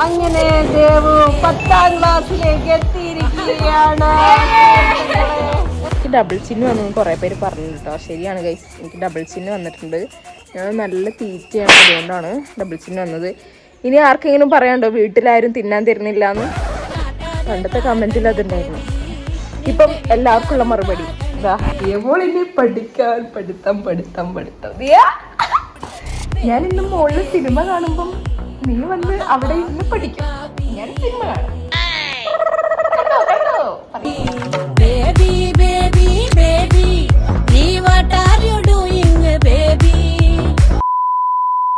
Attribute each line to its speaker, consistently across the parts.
Speaker 1: അങ്ങനെ ദേവു പത്താം ക്ലാസ്സിലേക്ക് എത്തിയിരിക്കുകയാണ്.
Speaker 2: എനിക്ക് ഡബിൾ ചിന്ന് വന്നു കുറേ പേര് പറഞ്ഞു കേട്ടോ ശരിയാണ് ഗൈസ് എനിക്ക് ഡബിൾ ചിന്ന് വന്നിട്ടുണ്ട്. ഞാൻ നല്ല തീറ്റയാണ് അതുകൊണ്ടാണ് ഡബിൾ ചിന്ന് വന്നത്. ഇനി ആർക്കെങ്കിലും പറയാണ്ടോ വീട്ടിലാരും തിന്നാൻ തരുന്നില്ല എന്ന് പണ്ടത്തെ കമന്റിൽ അതുണ്ടായിരുന്നു. ഇപ്പം എല്ലാവർക്കും ഉള്ള മറുപടി. ഇതാ ഇനി പഠിക്കാൻ പഠിത്തം പഠിത്തം പഠിത്തം. ഞാൻ ഇന്ന് മോളിൽ സിനിമ കാണുമ്പം നീ വന്ന് അവിടെ ഇരുന്ന് പഠിക്കും. ഞാൻ സിനിമ കാണാം?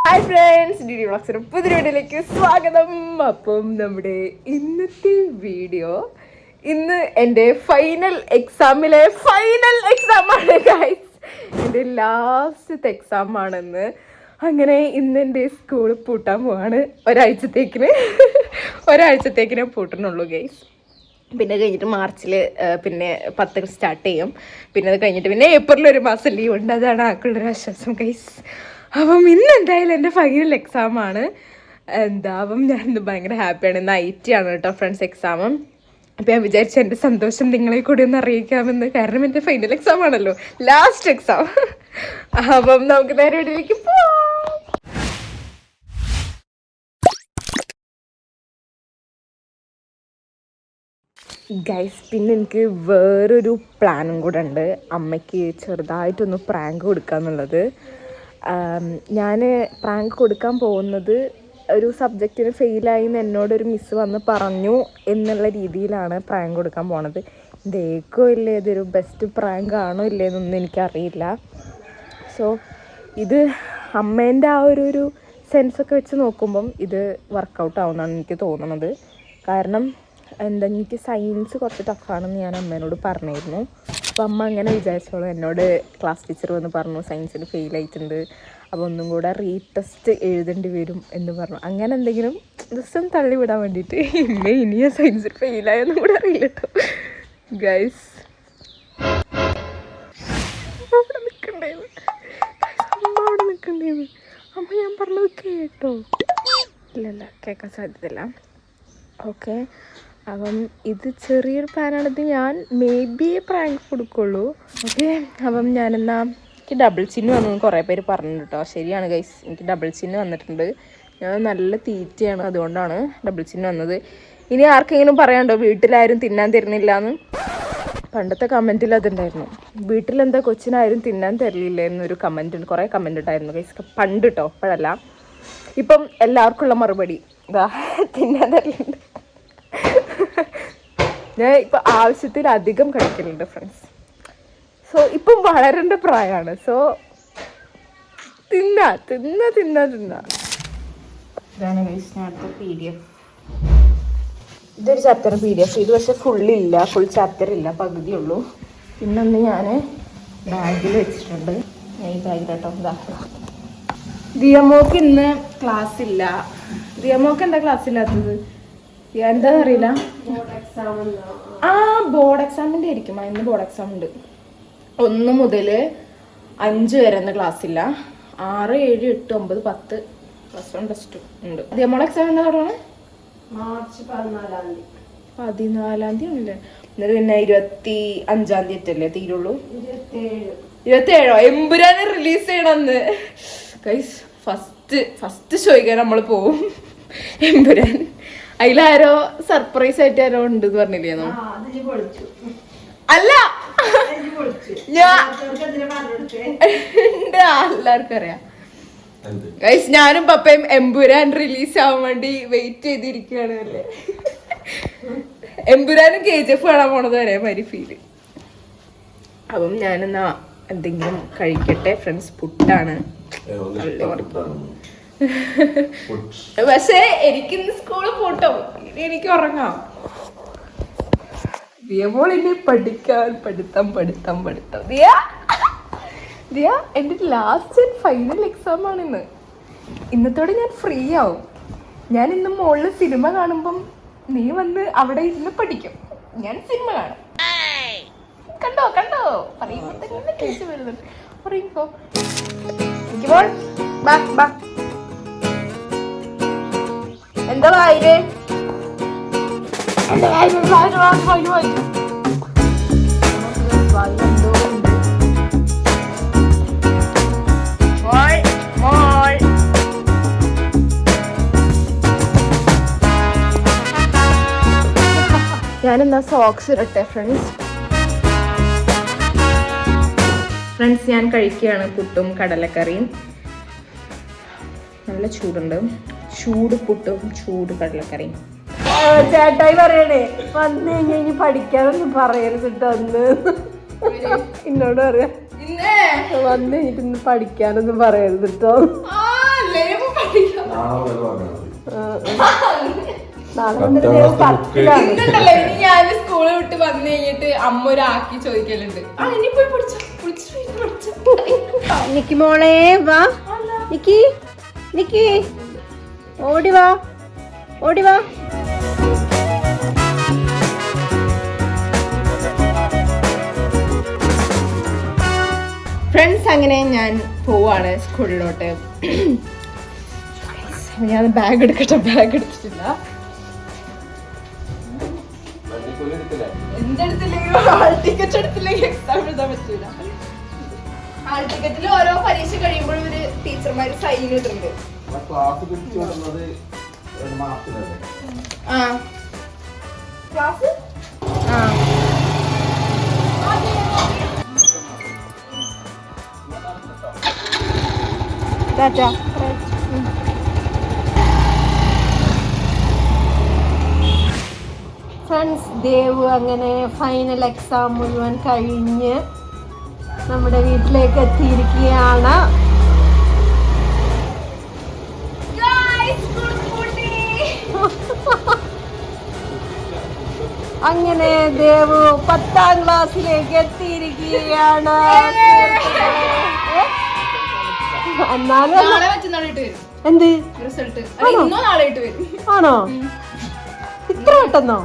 Speaker 2: ഹായ് ഫ്രണ്ട്സ് ഡി ഡി വ്ളോഗ്സിന് പുതിയ വീഡിയോയിലേക്ക് സ്വാഗതം. അപ്പം നമ്മുടെ ഇന്നത്തെ വീഡിയോ ഇന്ന് എന്റെ ഫൈനൽ എക്സാമിലെ ഫൈനൽ എക്സാം ആണ് ഗൈസ് എന്റെ ലാസ്റ്റത്തെ എക്സാം ആണെന്ന് അങ്ങനെ ഇന്ന് എന്റെ സ്കൂൾ പൂട്ടാൻ പോവാണ്. ഒരാഴ്ചത്തേക്കിന്. ഒരാഴ്ചത്തേക്കിനെ പൂട്ടണുള്ളൂ ഗൈസ് പിന്നെ കഴിഞ്ഞിട്ട് മാർച്ചിൽ പിന്നെ പത്ത് സ്റ്റാർട്ട് ചെയ്യും. പിന്നെ അത് കഴിഞ്ഞിട്ട് പിന്നെ ഏപ്രിൽ ഒരു മാസം ലീവ് ഉണ്ട്. അതാണ് ആക്കുള്ളൊരു ആശ്വാസം ഗൈസ് അപ്പം ഇന്ന് എന്തായാലും എന്റെ ഫൈനൽ എക്സാമാണ് എന്താ അപ്പം ഞാൻ ഭയങ്കര ഹാപ്പിയാണ് ഇന്ന് ഐ ടി ആണ് കേട്ടോ ഫ്രണ്ട്സ് എക്സാമും അപ്പം ഞാൻ വിചാരിച്ചു എന്റെ സന്തോഷം നിങ്ങളെ കൂടി ഒന്ന് അറിയിക്കാമെന്ന്. കാരണം എന്റെ ഫൈനൽ എക്സാം ആണല്ലോ ലാസ്റ്റ് എക്സാം അപ്പം നമുക്ക് നേരെ വീട്ടിലേക്ക് പോവാം. ഗൈസ് പിന്നെ എനിക്ക് വേറൊരു പ്ലാനും കൂടെ ഉണ്ട്. അമ്മയ്ക്ക് ചെറുതായിട്ടൊന്ന് പ്രാങ്ക് കൊടുക്കുക എന്നുള്ളത് ഞാൻ പ്രാങ്ക് കൊടുക്കാൻ പോകുന്നത് ഒരു സബ്ജക്റ്റിന് ഫെയിലായി എന്ന് എന്നോടൊരു മിസ് വന്ന് പറഞ്ഞു എന്നുള്ള രീതിയിലാണ് പ്രാങ്ക് കൊടുക്കാൻ പോണത്. ഇതേക്കോ ഇല്ലേ? ഇതൊരു ബെസ്റ്റ് പ്രാങ്ക് ആണോ ഇല്ലേ എന്നൊന്നും എനിക്കറിയില്ല. സോ ഇത് അമ്മേന്റെ ആ ഒരു ഒരു സെൻസൊക്കെ വെച്ച് നോക്കുമ്പം ഇത് വർക്കൗട്ട് ആവുമെന്നാണ് എനിക്ക് തോന്നുന്നത് കാരണം എന്താ എനിക്ക് സയൻസ് കുറച്ച് ടഫാണെന്ന് ഞാൻ അമ്മേനോട് പറഞ്ഞിരുന്നു. അപ്പോൾ അമ്മ അങ്ങനെ വിചാരിച്ചോളൂ എന്നോട് ക്ലാസ് ടീച്ചർ വന്ന് പറഞ്ഞു സയൻസിന് ഫെയിൽ ആയിട്ടുണ്ട് അപ്പോൾ ഒന്നും കൂടെ റീടെസ്റ്റ് എഴുതേണ്ടി വരും എന്ന് പറഞ്ഞു. അങ്ങനെ എന്തെങ്കിലും ജസ്റ്റ് ഒന്ന് തള്ളിവിടാൻ വേണ്ടിയിട്ട് ഇമ്മ ഇനിയും സയൻസിൽ ഫെയിലായെന്നും കൂടെ അറിയില്ല കേട്ടോ ഗൈസ് അവിടെ നിൽക്കണ്ടേന്ന് അമ്മ അമ്മ ഞാൻ പറഞ്ഞത് കേട്ടോ. ഇല്ലല്ല കേൾക്കാൻ സാധ്യതയില്ല. ഓക്കെ അപ്പം ഇത് ചെറിയൊരു പാനാണിത് ഞാൻ മേ ബി പ്രാങ്ക് കൊടുക്കുള്ളൂ. ഓക്കെ അപ്പം ഞാനെന്നാ എനിക്ക് ഡബിൾ ചിന്ന് വന്നു കുറേ പേര് പറഞ്ഞു കേട്ടോ. ശരിയാണ് ഗൈസ് എനിക്ക് ഡബിൾ ചിന്ന് വന്നിട്ടുണ്ട്. ഞാൻ നല്ല തീറ്റയാണ് അതുകൊണ്ടാണ് ഡബിൾ ചിന്ന് വന്നത്. ഇനി ആർക്കെങ്കിലും പറയാണ്ടോ വീട്ടിലാരും തിന്നാൻ തരുന്നില്ല എന്ന് പണ്ടത്തെ കമന്റിൽ അതുണ്ടായിരുന്നു. വീട്ടിലെന്താ കൊച്ചിനാരും തിന്നാൻ തരില്ല എന്നൊരു കമന്റ് ഉണ്ട്. കുറേ കമന്റ് ഉണ്ടായിരുന്നു ഗൈസ് പണ്ട് കേട്ടോ ഇപ്പോഴല്ല. ഇപ്പം എല്ലാവർക്കുള്ള മറുപടി. ഇതാ തിന്നാൻ തരലുണ്ട് ഞാൻ ഇപ്പം ആവശ്യത്തിലധികം കഴിക്കലുണ്ട് ഫ്രണ്ട്സ് സോ ഇപ്പം വളരേണ്ട പ്രായമാണ് സോ തിന്ന തിന്ന തിന്ന തിന്ന. ഇതൊരു ചാപ്റ്റർ പി ഡി എഫ് ഇത് പക്ഷെ ഫുള്ളില്ല ഫുൾ ചാപ്റ്റർ ഇല്ല. പകുതിയുള്ളൂ പിന്നെ ഒന്ന് ഞാൻ ബാഗിൽ വെച്ചിട്ടുണ്ട്. ഞാൻ ഈ ബാഗിലോട്ടോ കേട്ടോ ദിയമോക്ക് ഇന്ന് ക്ലാസ് ഇല്ല. ദിയമോക്ക് എന്താ ക്ലാസ് ഇല്ലാത്തത്? എന്താ അറിയില്ല. ആ ബോർഡ് എക്സാമിന്റെ ആയിരിക്കും. ഇന്ന് ബോർഡ് എക്സാം ഉണ്ട്. ഒന്ന് മുതൽ അഞ്ച് വരെ ഒന്ന് ക്ലാസ് ഇല്ല. ആറ് ഏഴ് എട്ട് ഒമ്പത് പത്ത് പ്ലസ് വൺ പ്ലസ് ടു ഉണ്ട്. ദിയമോളെ എക്സാം എന്താ പറയുന്നത്
Speaker 1: മാർച്ച് പതിനാലാം തീയതി.
Speaker 2: പതിനാലാം തീയതി ആണല്ലേ. എന്നിട്ട് പിന്നെ ഇരുപത്തി അഞ്ചാം തീയതി അല്ലേ? തീരുള്ളൂ.
Speaker 1: ഇരുപത്തേഴ്.
Speaker 2: ഇരുപത്തി ഏഴോ എമ്പുരാനെ റിലീസ് ചെയ്യണമെന്ന് ഫസ്റ്റ് ഫസ്റ്റ് ഷോയ്ക്കാൻ നമ്മൾ പോവും. എമ്പുരാൻ. അതിലാരോ സർപ്രൈസ് ആയിട്ട് ആരോ ഉണ്ട് എന്ന് പറഞ്ഞില്ലേന്നോ?
Speaker 1: ആ അതിന് പൊളിച്ചു.
Speaker 2: അല്ല! ഞാൻ എല്ലാവർക്കും അറിയാം. ഗൈസ് ഞാനും പപ്പയും എംപുരാൻ റിലീസ് ആവാൻ വേണ്ടി വെയിറ്റ് ചെയ്തിരിക്കുകയാണ് അല്ലേ? എംപുരാനും കെ ജി എഫ് കാണാൻ പോണത് വരെ മരി ഫീൽ അപ്പം ഞാനെന്നാ എന്തെങ്കിലും കഴിക്കട്ടെ ഫ്രണ്ട്സ് പുട്ടാണ്. പക്ഷേ എനിക്ക് സ്കൂളിൽ പൂട്ടും. ഇനി എനിക്ക് ഉറങ്ങാം. ദിയമോൾ ഇനി പഠിക്കാൻ പഠിത്തം പഠിത്തം പഠിത്തം. ദിയ? ദിയ എന്റെ ലാസ്റ്റ് ആൻഡ് ഫൈനൽ എക്സാം ആണ് ഇന്ന്. ഇന്നത്തോടെ ഞാൻ ഫ്രീ ആവും. ഞാൻ ഇന്ന് മോളിൽ സിനിമ കാണുമ്പം നീ വന്ന് അവിടെ ഇരുന്ന് പഠിക്കും. ഞാൻ സിനിമ കാണും. കണ്ടോ കണ്ടോ? പറയുമ്പോ തന്നെ ദേഷ്യം വരുന്നുണ്ട്. പറയുമ്പോ ബാ ബാ. എന്താ വായിൽ? എന്താ? വായിൽ വായിൽ വായിൽ വായിൽ വായിൽ വായിലെന്തോ ഉണ്ട്. മോൾ മോൾ. ഞാനെന്നാ സോക്സ് ഇരട്ടെ ഫ്രണ്ട്സ് ഫ്രണ്ട്സ് ഞാൻ കഴിക്കുകയാണ് പുട്ടും കടലക്കറിയും. നല്ല ചൂടുണ്ട്. ചൂട് പുട്ടും ചൂട് കടലക്കറിയും.
Speaker 1: ചേട്ടായി പറയണേ വന്നു കഴിഞ്ഞാൽ ഇനി പഠിക്കാനൊന്നും പറയരുത് കേട്ടോ അന്ന് എന്നോട് പറയാ വന്നു കഴിഞ്ഞിട്ട് ഇന്ന് പഠിക്കാനൊന്നും പറയരുത് കേട്ടോ ഞാൻ
Speaker 2: സ്കൂളിൽ വിട്ട് വന്നു കഴിഞ്ഞിട്ട് അമ്മ ഒരാക്കി ആക്കി ചോദിക്കലുണ്ട്. ആ ഇനി പോയി പഠിച്ചോ വിളിച്ചിട്ട് പോയി പഠിച്ചോ.
Speaker 1: നിക്കി മോളെ വാ. നിക്കി നിക്കി. ഓടി വാ. ഓടി വാ.
Speaker 2: ഫ്രണ്ട്സ് അങ്ങനെ ഞാൻ പോവാണ് സ്കൂളിലോട്ട്. ഞാൻ ബാഗ് എടുക്കട്ടെ ബാഗ് എടുത്തിട്ടില്ല. ടിക്കറ്റ് ടിക്കറ്റിൽ ഓരോ പരീക്ഷ കഴിയുമ്പോഴും ഒരു ടീച്ചർമാർ സൈൻ ഇടുന്നുണ്ട്
Speaker 3: ക്ലാസ് പിടിച്ചു വിടുന്നത് ഒരു മാസത്തിലല്ലേ
Speaker 2: ആ. ക്ലാസ്? ആ.
Speaker 1: ടാറ്റാ. ഫ്രണ്ട്സ് ദേവ് അങ്ങനെ ഫൈനൽ എക്സാം മുഴുവൻ കഴിഞ്ഞ് നമ്മുടെ വീട്ടിലേക്ക് എത്തിയിരിക്കുകയാണ്. അങ്ങനെ ദേവു പത്താം ക്ലാസ്സിലേക്ക് എത്തിയിരിക്കുകയാണ്. എന്ത്? ആണോ? ഇത്ര പെട്ടെന്നോ.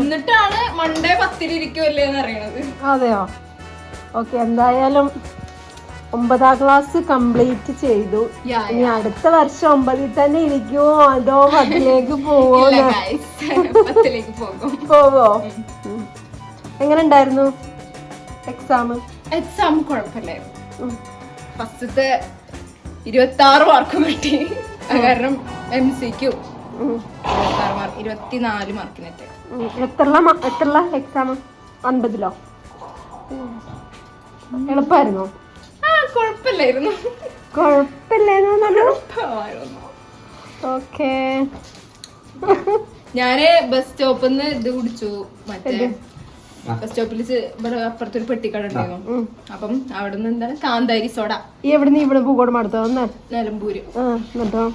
Speaker 2: എന്നിട്ടാണ് മൺഡേ പത്തിലിരിക്കുമല്ലേ എന്ന് അറിയണത്
Speaker 1: അതെയോ? ഓക്കെ എന്തായാലും ഒമ്പതാം ക്ലാസ് കംപ്ലീറ്റ് ചെയ്തു. ഇനി അടുത്ത വർഷം ഒമ്പതിൽ തന്നെ ഇരിക്കുമോ അതോ പത്തിലേക്ക് പോവോ പോവോ. എങ്ങനെ ഉണ്ടായിരുന്നു എക്സാം
Speaker 2: എക്സാം കുഴപ്പമില്ലായിരുന്നു ഫസ്റ്റത്തെ ഇരുപത്തി ആറ് മാർക്ക് കിട്ടി കാരണം എം സിക്കും ഇരുപത്തിനാല് മാർക്കിനൊക്കെ
Speaker 1: എത്ര എത്ര എക്സാം അൻപതിലോ. എളുപ്പമായിരുന്നോ
Speaker 2: കുഴപ്പമില്ലായിരുന്നു.
Speaker 1: കുഴപ്പമില്ലായിരുന്നു. ഓക്കേ.
Speaker 2: ഞാൻ ബസ് സ്റ്റോപ്പിൽ നിന്ന് ഇത് കുടിച്ചു. മറ്റേ ബസ് സ്റ്റോപ്പിൽ ഇവിടെ അപ്പുറത്തൊരു പെട്ടിക്കട ഉണ്ടായിരുന്നു. അപ്പം അവിടെ നിന്ന് എന്താണ് കാന്താരി സോഡ.
Speaker 1: ഈ എവിടെ നിന്ന് ഇവിടെ പൂക്കോട് മടുത്തോ
Speaker 2: നിലമ്പൂര്.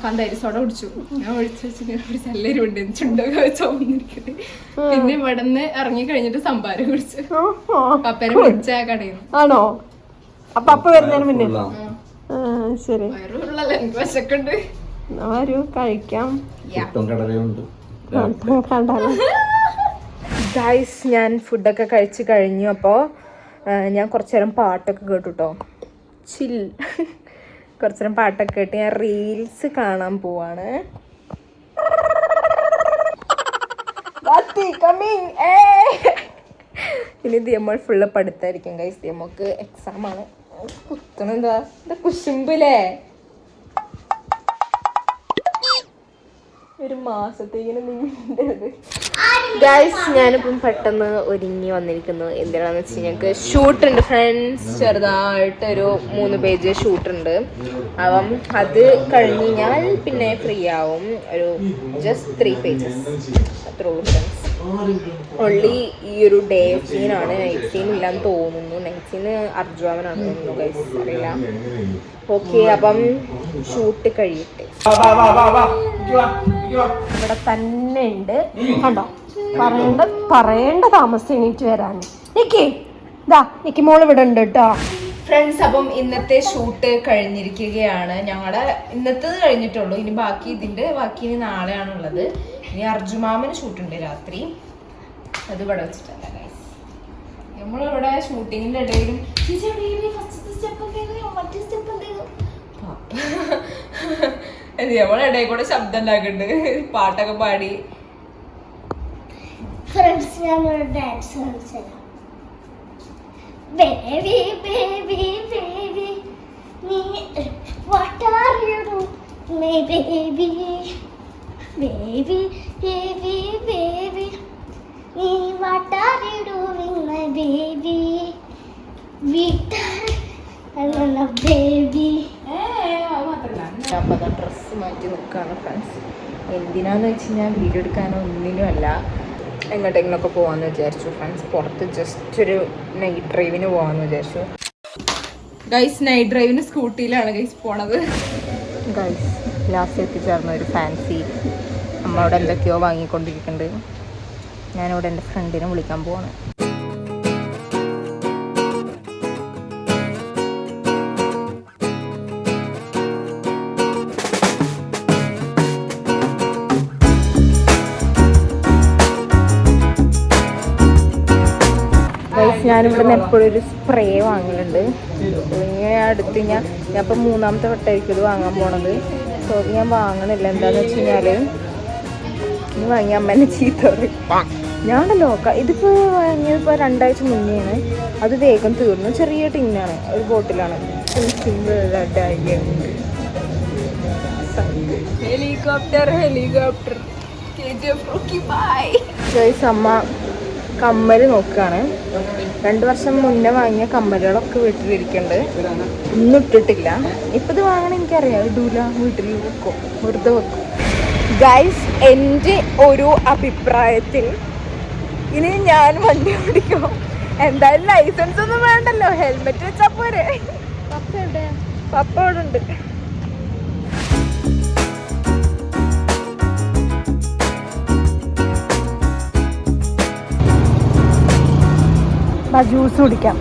Speaker 2: കാന്താരി സോഡ കുടിച്ചു. ഞാൻ ഒഴിച്ചു വെച്ച് എല്ലാവരും ഉണ്ട് ചുണ്ടോ പിന്നെ ഇവിടെ നിന്ന് ഇറങ്ങി കഴിഞ്ഞിട്ട് സംഭാരം കുടിച്ചു. പപ്പേനെ വിളിച്ച കടയിൽ
Speaker 1: ആണോ? അപ്പൊ അപ്പൊ വരുന്നതിന് മുന്നേ. ആ ശരി. വരൂ കഴിക്കാം.
Speaker 2: ഗൈസ് ഞാൻ ഫുഡൊക്കെ കഴിച്ച് കഴിഞ്ഞു അപ്പോൾ ഞാൻ കുറച്ചു നേരം പാട്ടൊക്കെ കേട്ടു കേട്ടോ ചിൽ കുറച്ചു നേരം പാട്ടൊക്കെ കേട്ട് ഞാൻ റീൽസ് കാണാൻ പോവാണ്. ഇനി ദിയമ്മൾ ഫുള്ള് പഠിത്തായിരിക്കും ഗൈസ് ദിയമ്മക്ക് എക്സാം ആണ്. കുത്തണെന്താ? എന്താ കുശുമ്പില്ലേ ഒരു മാസത്തേക്കിന് ഞാനിപ്പം പെട്ടെന്ന് ഒരുങ്ങി വന്നിരിക്കുന്നു. എന്തിനാന്ന് വെച്ച് ഞങ്ങൾക്ക് ഷൂട്ട് ഉണ്ട് ഫ്രണ്ട്സ് ചെറുതായിട്ട് ഒരു മൂന്ന് പേജ് ഷൂട്ട് ഉണ്ട് അപ്പം അത് കഴിഞ്ഞ് കഴിഞ്ഞാൽ പിന്നെ ഫ്രീ ആവും. ഒരു ജസ്റ്റ് ത്രീ പേജസ് അത്രേ ഫ്രണ്ട്സ് ഒള്ളി ഈ ഒരു ഡേ സീനാണ് നൈറ്റ് സീൻ ഇല്ലാന്ന് തോന്നുന്നു. നൈറ്റ് സീന് അർജുവാമനാണ് തോന്നുന്നു അറിയില്ല. ഓക്കെ അപ്പം ഷൂട്ട് കഴിയട്ടെ.
Speaker 1: ഇവിടെ തന്നെ ഉണ്ട്. കണ്ടോ? പറയേണ്ട പറയേണ്ട താമസം എണീറ്റ് വരാൻ. നിക്കി. ഇതാ നിക്കി മോൾ ഇവിടെ ഉണ്ട് കേട്ടോ.
Speaker 2: ഫ്രണ്ട്സ് അപ്പം ഇന്നത്തെ ഷൂട്ട് കഴിഞ്ഞിരിക്കുകയാണ്. ഞങ്ങളുടെ ഇന്നത്തേത് കഴിഞ്ഞിട്ടുള്ളൂ. ഇനി ബാക്കി ഇതിന്റെ ബാക്കി ഇനി നാളെയാണുള്ളത്. ഇനി അർജുമാമന് ഷൂട്ടുണ്ട് രാത്രി. അത് ഇവിടെ വെച്ചിട്ടല്ല ഗൈസ് നമ്മളിവിടെ ഷൂട്ടിങ്ങിന്റെ ഇടയിലും "ചേച്ചി ഫസ്റ്റ് സ്റ്റെപ്പ് സ്റ്റെപ്പ് എന്തേലും?" പാപ്പ. നമ്മളെ ഇടയിൽ കൂടെ ശബ്ദം ഉണ്ടാക്കുന്നുണ്ട്. പാട്ടൊക്കെ പാടി.
Speaker 4: ഫ്രണ്ട്സ് ഞങ്ങളൊരു ഡാൻസ് നീ ബേബി ബേബി ബേബി നീ വട്ടാറിടുവിന്ന ബേബി ബേബി
Speaker 2: അപ്പോൾ ഡ്രസ്സ് മാറ്റി നിൽക്കുകയാണ് ഫ്രണ്ട്സ് എന്തിനാന്ന് വെച്ച് കഴിഞ്ഞാൽ വീഡിയോ എടുക്കാനോ ഒന്നിനും അല്ല. എങ്ങോട്ടെങ്കിലുമൊക്കെ പോകാമെന്ന് വിചാരിച്ചു ഫ്രണ്ട്സ് പുറത്ത് ജസ്റ്റ് ഒരു നൈറ്റ് ഡ്രൈവിന് പോകാമെന്ന് വിചാരിച്ചു. ഗൈസ് നൈറ്റ് ഡ്രൈവിന് സ്കൂട്ടിയിലാണ് ഗൈസ് പോണത്. ഗൈസ് ലാസ്റ്റ് എത്തിച്ചേർന്ന ഒരു ഫാൻസി അമ്മ അവിടെ എന്തൊക്കെയോ വാങ്ങിക്കൊണ്ടിരിക്കുന്നുണ്ട് ഞാനിവിടെ എന്റെ ഫ്രണ്ടിനെ വിളിക്കാൻ പോവാണ്. ഞാനിവിടെ നിന്ന് എപ്പോഴും ഒരു സ്പ്രേ വാങ്ങലുണ്ട്. ഇങ്ങനെ അടുത്ത് ഞാൻ ഞാൻ ഇപ്പം മൂന്നാമത്തെ വട്ടമായിരിക്കും ഇത് വാങ്ങാൻ പോണത്. സോ ഞാൻ വാങ്ങണില്ല എന്താന്ന് വെച്ച് കഴിഞ്ഞാൽ ഇനി വാങ്ങിയ അമ്മേനെ ചീത്ത പറയും. ഞാനല്ലോ ഇതിപ്പോ വാങ്ങിയതിപ്പോൾ രണ്ടാഴ്ച മുന്നെയാണ്. അത് വേഗം തീർന്നു. ചെറിയ ടിന്നാണ്. ഒരു ബോട്ടിലാണ്. Helicopter helicopter. അമ്മ കമ്മൽ നോക്കുകയാണ് രണ്ട് വർഷം മുന്നേ വാങ്ങിയ കമ്മലുകളൊക്കെ വീട്ടിലിരിക്കുന്നുണ്ട് ഒന്നും ഇട്ടിട്ടില്ല. ഇപ്പം ഇത് വാങ്ങണം എനിക്കറിയാം. ഇടൂല. വീട്ടിൽ വെക്കും. വെറുതെ വെക്കും. ഗൈസ് എന്റെ ഒരു അഭിപ്രായത്തിൽ ഇനി ഞാൻ വണ്ടി ഓടിക്കും. എന്തായാലും ലൈസൻസ് ഒന്നും വേണ്ടല്ലോ. ഹെൽമെറ്റ് വെച്ചാൽ പോരെ. പപ്പ എവിടെ? പപ്പ അവിടെ ഉണ്ട്.
Speaker 1: ജ്യൂസ് കുടിക്കാം.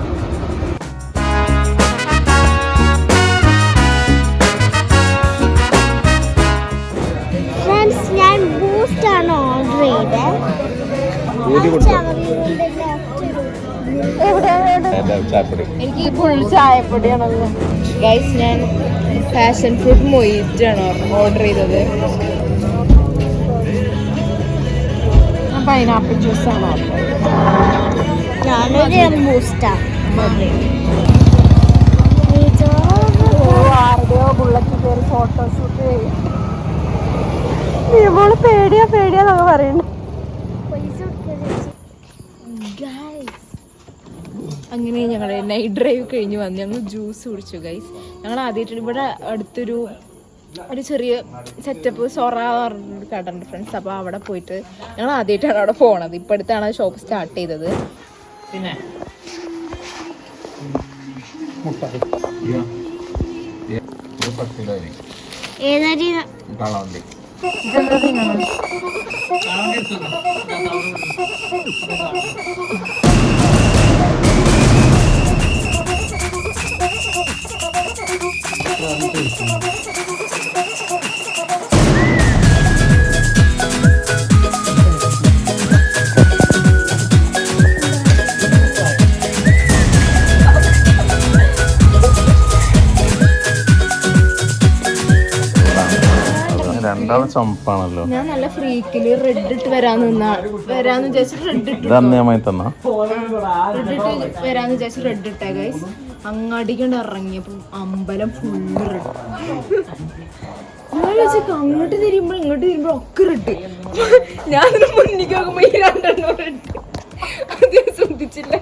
Speaker 2: എനിക്ക് ഫുൾ ചായപ്പൊടിയാണ് ഗൈസ് ഞാൻ ഫാഷൻ ഫ്രൂട്ട് മൊയ്റ്റാണ് ഓർഡർ ചെയ്തത്.
Speaker 1: പൈനാപ്പിൾ ജ്യൂസാണ്
Speaker 4: ഞാനൊരു ബൂസ്റ്റാ
Speaker 1: ആരുടെയോ ബുള്ളറ്റ് കയറി ഫോട്ടോഷൂട്ട് ചെയ്യും. ഇവൾ പേടിയാ പേടിയാന്നൊക്കെ പറയുന്നു
Speaker 2: അങ്ങനെ ഞങ്ങൾ നൈറ്റ് ഡ്രൈവ് കഴിഞ്ഞ് വന്ന്. ഞങ്ങൾ ജ്യൂസ് കുടിച്ചു ഗൈസ് ഞങ്ങൾ ആദ്യമായിട്ട് ഇവിടെ അടുത്തൊരു ഒരു ചെറിയ സെറ്റപ്പ് സൊറ പറഞ്ഞൊരു കട ഉണ്ട് ഫ്രണ്ട്സ് അപ്പോൾ അവിടെ പോയിട്ട് ഞങ്ങൾ ആദ്യമായിട്ടാണ് അവിടെ പോണത്. ഇപ്പോൾ അടുത്താണ് ഷോപ്പ് സ്റ്റാർട്ട് ചെയ്തത്.
Speaker 3: പിന്നെ?
Speaker 5: രണ്ടാളും ചുമപ്പാണല്ലോ
Speaker 2: ഞാൻ നല്ല ഫ്രീക്കിൽ റെഡ് ഇട്ട് വരാന്ന് നിന്നാ. വരാന്ന് വിചാരിച്ചിട്ട് റെഡ് ഇട്ട്
Speaker 5: അന്നേമായി തന്ന.
Speaker 2: റെഡ് ഇട്ട് വരാന്ന് വിചാരിച്ചിട്ട് റെഡ് ഇട്ടേ ഗൈസ് അങ്ങാടിക്കൊണ്ട് ഇറങ്ങിയപ്പോ അമ്പലം ഫുള്ള് റെഡ് ഞാൻ അങ്ങോട്ട് തിരിയുമ്പോൾ ഇങ്ങോട്ട് തിരിയുമ്പോൾ ഒക്കെ റെഡ് ഞാൻ അതിന് മുന്നിക്ക് നോക്കുമ്പോ ഈ രണ്ടെണ്ണം റെഡ് അത് ശ്രദ്ധിച്ചില്ല.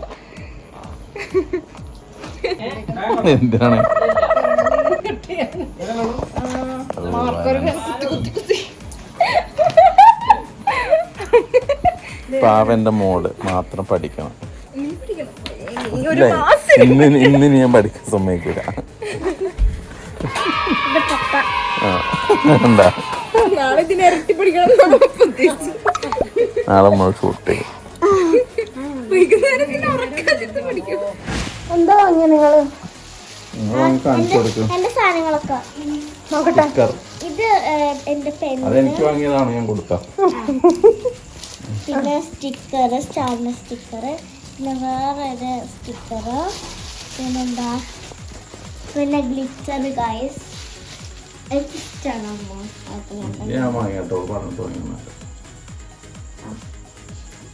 Speaker 5: പാവന്റെ മോൾ മാത്രം പഠിക്കണം.
Speaker 2: ഒരു? മാസം
Speaker 5: ഇന്ന് ഇന്ന് ഇനി ഞാൻ പഠിക്കാൻ സമ്മതിക്കൂല. എന്താ?
Speaker 2: നാളെ ഇതിനെ ഇരട്ടി പഠിക്കണം
Speaker 5: നാളെ നമ്മൾ ഷൂട്ട്
Speaker 1: എന്താ വാങ്ങിയ
Speaker 5: നിങ്ങൾ?
Speaker 4: എന്റെ സാധനങ്ങളൊക്കെ.
Speaker 5: സ്റ്റിക്കർ.
Speaker 4: ഇത് എന്റെ പെൻ
Speaker 5: അതെനിക്ക് വാങ്ങിയതാണ് ഞാൻ കൊടുക്കാം.
Speaker 4: പിന്നെ സ്റ്റിക്കർ സ്റ്റാറിന്റെ സ്റ്റിക്കർ പിന്നെ വേറെ ഒരു സ്റ്റിക്കർ പിന്നെന്താ? പിന്നെ ഗ്ലിറ്റർ ഗൈസ് എനിക്ക് ഇഷ്ടമാണ് അമ്മ അപ്പൊ ഞാൻ
Speaker 5: ഞാൻ വാങ്ങിട്ടോ പറഞ്ഞു തുടങ്ങുന്നത്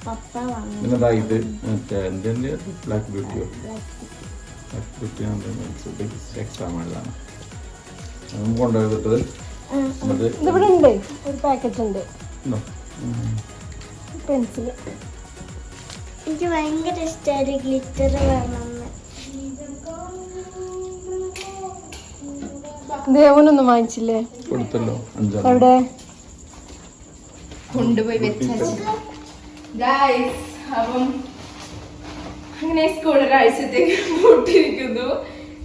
Speaker 4: പപ്പ വാങ്ങി.
Speaker 5: പിന്നെ ഇത്? മറ്റേ എന്തിന്റെ ബ്ലാക്ക് ബ്യൂട്ടിയോ ബ്ലാക്ക് ബ്യൂട്ടി എക്സാം എഴുതാണ്
Speaker 1: ഇതിവിടെ ഉണ്ട്. ഒരു പാക്കറ്റ് ഉണ്ട്? പെൻസിൽ
Speaker 4: എനിക്ക് ഭയങ്കര ഇഷ്ടമായി ഗ്ലിറ്റർ വേണമെന്ന്
Speaker 1: ദേവനൊന്നും വാങ്ങിച്ചില്ലേ?
Speaker 5: കൊടുത്തല്ലോ അഞ്ചാറ്
Speaker 1: എവിടെ
Speaker 2: കൊണ്ടുപോയി വെച്ചു അപ്പം അങ്ങനെ സ്കൂൾ ഒരാഴ്ചത്തേക്ക് പൂട്ടിയിരിക്കുന്നു.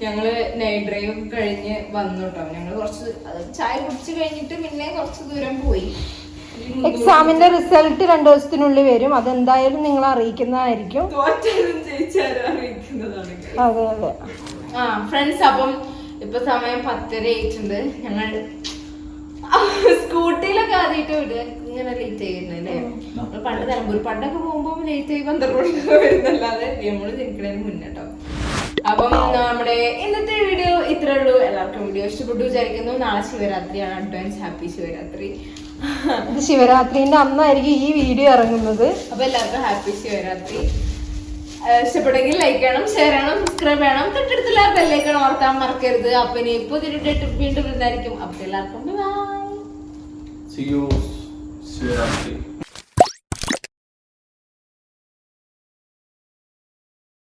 Speaker 2: ഞങ്ങൾ നൈറ്റ് ഡ്രൈവ് കഴിഞ്ഞ് വന്നു കേട്ടോ. ഞങ്ങൾ കുറച്ച് അത് ചായ കുടിച്ച് കഴിഞ്ഞിട്ട് പിന്നെ കുറച്ച് ദൂരം പോയി.
Speaker 1: എക്സാമിന്റെ റിസൾട്ട് രണ്ടു ദിവസത്തിനുള്ളിൽ വരും. അതെന്തായാലും നിങ്ങൾ അറിയിക്കുന്നതായിരിക്കും. അതെ അതെ.
Speaker 2: ആ ഫ്രണ്ട്സ് അപ്പം ഇപ്പൊ സമയം പത്തര ആയിട്ടുണ്ട്. ഞങ്ങൾ സ്കൂട്ടിയിലൊക്കെ ആദ്യമായിട്ട് വിടുക ഇങ്ങനെ ലേറ്റ് ചെയ്യുന്നല്ലേ നമ്മൾ പണ്ട് നിലമ്പൂർ പണ്ടൊക്കെ പോകുമ്പോൾ ലേറ്റ് ആയി പന്ത്രണ്ട് മണിക്ക് വരുന്നല്ലാതെ നമ്മൾ ജനിക്കണതിന് മുന്നേട്ടോ അപ്പം നമ്മുടെ ഇന്നത്തെ വീഡിയോ ഇത്രേ ഉള്ളൂ. എല്ലാവർക്കും വീഡിയോ ഇഷ്ടപ്പെട്ടു വിചാരിക്കുന്നു. നാളെ ശിവരാത്രിയാണ്. Advance happy Shivaratri.
Speaker 1: ശിവരാത്രിന്റെ അന്നായിരിക്കും ഈ വീഡിയോ ഇറങ്ങുന്നത്.
Speaker 2: അപ്പൊ എല്ലാവർക്കും ഹാപ്പി ശിവരാത്രി. ഇഷ്ടപ്പെട്ടെങ്കിൽ ലൈക്ക് ചെയ്യണം ഷെയർ ചെയ്യണം സബ്സ്ക്രൈബ് ചെയ്യണം. തൊട്ടടുത്തുള്ള ബെല്ലൈക്കൺ ഓർത്താൻ മറക്കരുത്. അപ്പൊ ഇനി ഇപ്പൊ ഡേറ്റ് വീണ്ടും വരുന്നതായിരിക്കും അപ്പൊ എല്ലാവർക്കും ബൈ
Speaker 5: See you. ശിവരാത്രി